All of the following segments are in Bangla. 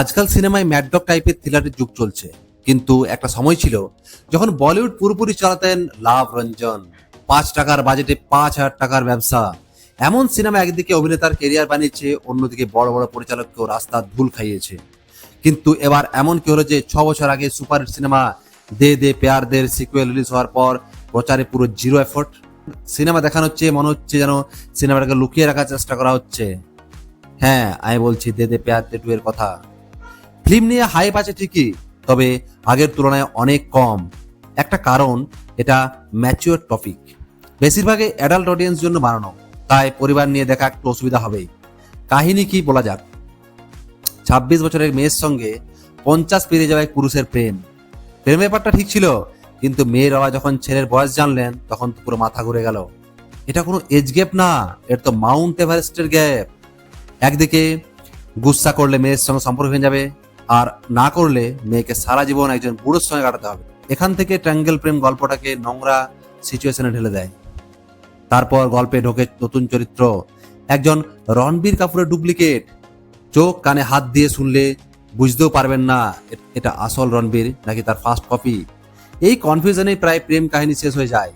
আজকাল সিনেমায় ম্যাডডক টাইপের থ্রিলারের যুগ চলছে। কিন্তু একটা সময় ছিল যখন বলিউড পুরোপুরি চালাতেন লাভ রঞ্জন। পাঁচ টাকার বাজেটে পাঁচ হাজার টাকার ব্যবসা। এমন সিনেমা একদিকে অভিনেতার কেরিয়ার বানিয়েছে, অন্যদিকে বড় বড় পরিচালককেও রাস্তা ধুল খাইয়েছে। কিন্তু এবার এমন কি হলো যে ছ বছর আগে সুপারহিট সিনেমা দে দে পেয়ার দের সিকুয়েল রিলিজ হওয়ার পর প্রচারে পুরো জিরো এফোর্ট সিনেমা দেখানো হচ্ছে, মনে হচ্ছে যেন সিনেমাটাকে লুকিয়ে রাখার চেষ্টা করা হচ্ছে। হ্যাঁ আমি বলছি দে দে পেয়ার দে টু এর কথা। ফিল্ম নিয়ে হাইপ আছে ঠিকই, তবে আগের তুলনায় অনেক কম। একটা কারণ, এটা ম্যাচিওর টপিক বেশিরভাগই অ্যাডাল্ট অডিয়েন্স জন্য বানানো, তাই পরিবার নিয়ে দেখা একটু অসুবিধা হবেই। কাহিনী কি বলা যাক? ছাব্বিশ বছরের মেয়ের সঙ্গে পঞ্চাশ পেরিয়ে যাওয়া এক পুরুষের প্রেম। প্রেম ব্যাপারটা ঠিক ছিল, কিন্তু মেয়ের বাবা যখন ছেলের বয়স জানলেন, তখন পুরো মাথা ঘুরে গেল। এটা কোনো এজ গ্যাপ না, এর তো মাউন্ট এভারেস্টের গ্যাপ একদিকে, গুসা করলে মেয়ের সঙ্গে সম্পর্ক হয়ে যাবে আর না করলে মেয়েকে সারা জীবন একজন বুড়োর সঙ্গে কাটাতে হবে। এখান থেকে ট্রাঙ্গেল প্রেম গল্পটাকে নোংরা সিচুয়েশনে ঢেলে দেয়। তারপর গল্পে ঢোকে নতুন চরিত্র। একজন রণবীর কাপুরের ডুপ্লিকেট চোখ কানে হাত দিয়ে শুনলে বুঝতেও পারবেন না এটা আসল রণবীর নাকি তার ফার্স্ট কপি এই কনফিউশনেই প্রায় প্রেম কাহিনী শেষ হয়ে যায়।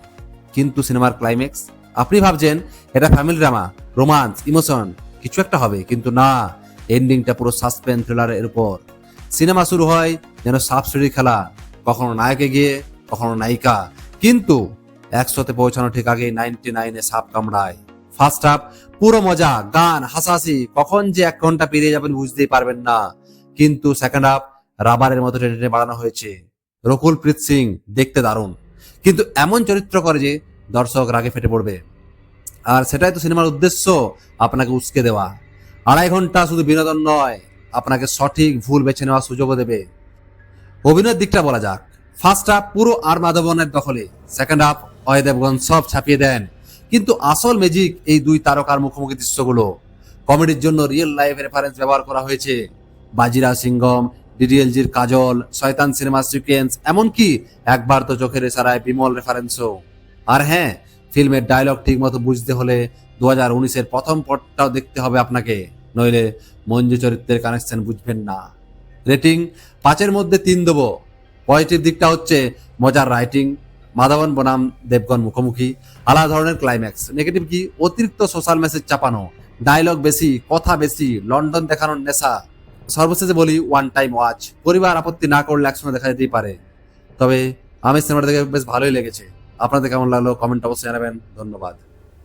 কিন্তু সিনেমার ক্লাইম্যাক্স আপনি ভাবছেন, এটা ফ্যামিলি ড্রামা রোমান্স ইমোশন কিছু একটা হবে, কিন্তু না। এন্ডিংটা পুরো সাসপেন্স থ্রিলারের উপর। সিনেমা শুরু হয় যেন সাবসিডি খেলা, কখনো নায়কে গিয়ে, কখনো নায়িকা। কিন্তু একশোতে পৌঁছানো ঠিক আগে নাইনটি নাইনে সাপ কামড়ায়। ফার্স্ট হাফ পুরো মজা, গান, হাসাহাসি, কখন যে এক ঘণ্টা পেরিয়ে যাবেন বুঝতেই পারবেন না। কিন্তু সেকেন্ড হাফ রাবারের মতো টেনে টেনে বাড়ানো হয়েছে। রকুল প্রীত সিং দেখতে দারুণ। কিন্তু এমন চরিত্র করে যে দর্শক রাগে ফেটে পড়বে। আর সেটাই তো সিনেমার উদ্দেশ্য, আপনাকে উস্কে দেওয়া। আড়াই ঘণ্টা শুধু বিনোদন নয় আপনাকে সঠিক ভুল বেছে নেওয়ার সুযোগও দেবে। অভিনয়ের দিকটা বলা যাক। ফার্স্ট হাফ পুরো আর মাধবনের দখলে, সেকেন্ড হাফ অয় সব ছাপিয়ে দেন। কিন্তু আসল ম্যাজিক এই দুই তারকার মুখোমুখি দৃশ্যগুলো। কমেডির জন্য রিয়েল লাইফ রেফারেন্স ব্যবহার করা হয়েছে। বাজিরা সিংহম, ডিডিএলজির কাজল, শয়তান সিনেমা সিকোয়েন্স এমনকি একবার তো চোখের ইশারায় বিমল রেফারেন্সও আর হ্যাঁ ফিল্মের ডায়লগ ঠিক মতো বুঝতে হলে দু হাজার উনিশের প্রথম পটটাও দেখতে হবে আপনাকে। নইলে মঞ্জু চরিত্রের কানেকশন বুঝবেন না। রেটিং পাঁচের মধ্যে তিন দেবো। পজিটিভ দিকটা হচ্ছে মজার রাইটিং মাধবন, বনাম, দেবগণ মুখোমুখি, আলাদা ধরনের ক্লাইম্যাক্স নেগেটিভ কি? অতিরিক্ত সোশ্যাল মেসেজ চাপানো ডায়লগ বেশি, কথা বেশি, লন্ডন দেখানোর নেশা। সর্বশেষে বলি ওয়ান টাইম ওয়াচ পরিবার আপত্তি না করলে একসঙ্গে দেখা যেতেই পারে। তবে আমি সিনেমাটা দেখে বেশ ভালোই লেগেছে। আপনাদের কেমন লাগল? কমেন্ট অবশ্যই জানাবেন। ধন্যবাদ।